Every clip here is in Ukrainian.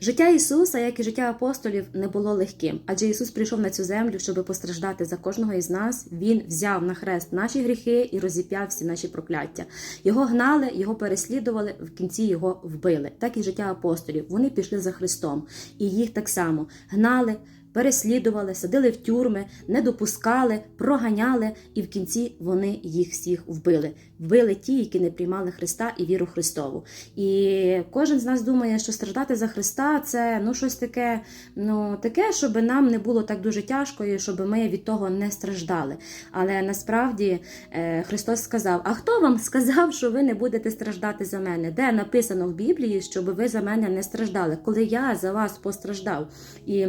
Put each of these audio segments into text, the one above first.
Життя Ісуса, як і життя апостолів, не було легким, адже Ісус прийшов на цю землю, щоб постраждати за кожного із нас. Він взяв на хрест наші гріхи і розіп'яв всі наші прокляття. Його гнали, його переслідували, в кінці його вбили. Так і життя апостолів. Вони пішли за Христом, і їх так само гнали. Переслідували, садили в тюрми, не допускали, проганяли, і в кінці вони їх всіх вбили. Вбили ті, які не приймали Христа і віру Христову. І кожен з нас думає, що страждати за Христа це ну щось таке, ну таке, щоб нам не було так дуже тяжко, і щоб ми від того не страждали. Але насправді е, Христос сказав: А хто вам сказав, що ви не будете страждати за мене? Де написано в Біблії, щоб ви за мене не страждали, коли я за вас постраждав? І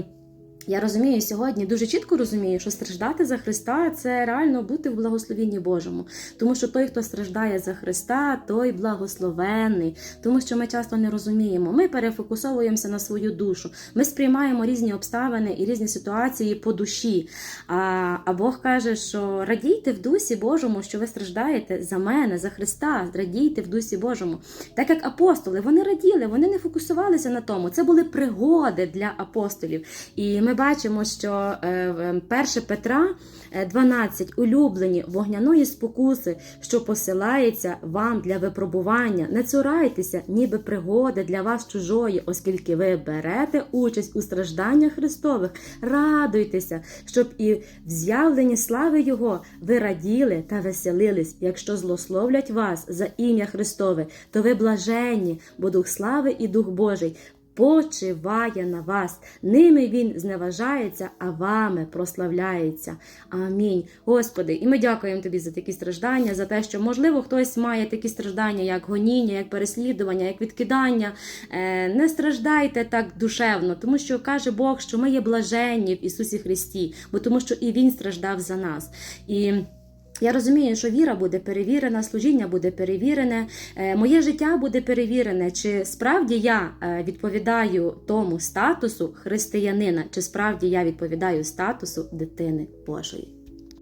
я розумію сьогодні, дуже чітко розумію, що страждати за Христа це реально бути в благословенні Божому. Тому що той, хто страждає за Христа, той благословенний. Тому що ми часто не розуміємо. Ми перефокусовуємося на свою душу. Ми сприймаємо різні обставини і різні ситуації по душі. А, а Бог каже, що радійте в дусі Божому, що ви страждаєте за мене, за Христа. Радійте в дусі Божому. Так як апостоли, вони раділи, вони не фокусувалися на тому. Це були пригоди для апостолів. І ми бачимо, що е, 1 Петра е, 12 улюблені вогняної спокуси, що посилається вам для випробування. Не цурайтеся, ніби пригоди для вас чужої, оскільки ви берете участь у стражданнях Христових. Радуйтеся, щоб і в з'явленні слави Його ви раділи та веселились. Якщо злословлять вас за ім'я Христове, то ви блаженні, бо Дух слави і Дух Божий почиває на вас. Ними він зневажається, а вами прославляється. Амінь. Господи, і ми дякуємо тобі за такі страждання, за те, що можливо хтось має такі страждання, як гоніння, як переслідування, як відкидання. Е, Не страждайте так душевно, тому що каже Бог, що ми є блаженні в Ісусі Христі, бо тому що і Він страждав за нас. І я розумію, що віра буде перевірена, служіння буде перевірене, е, моє життя буде перевірене, чи справді я е, відповідаю тому статусу християнина, чи справді я відповідаю статусу дитини Божої.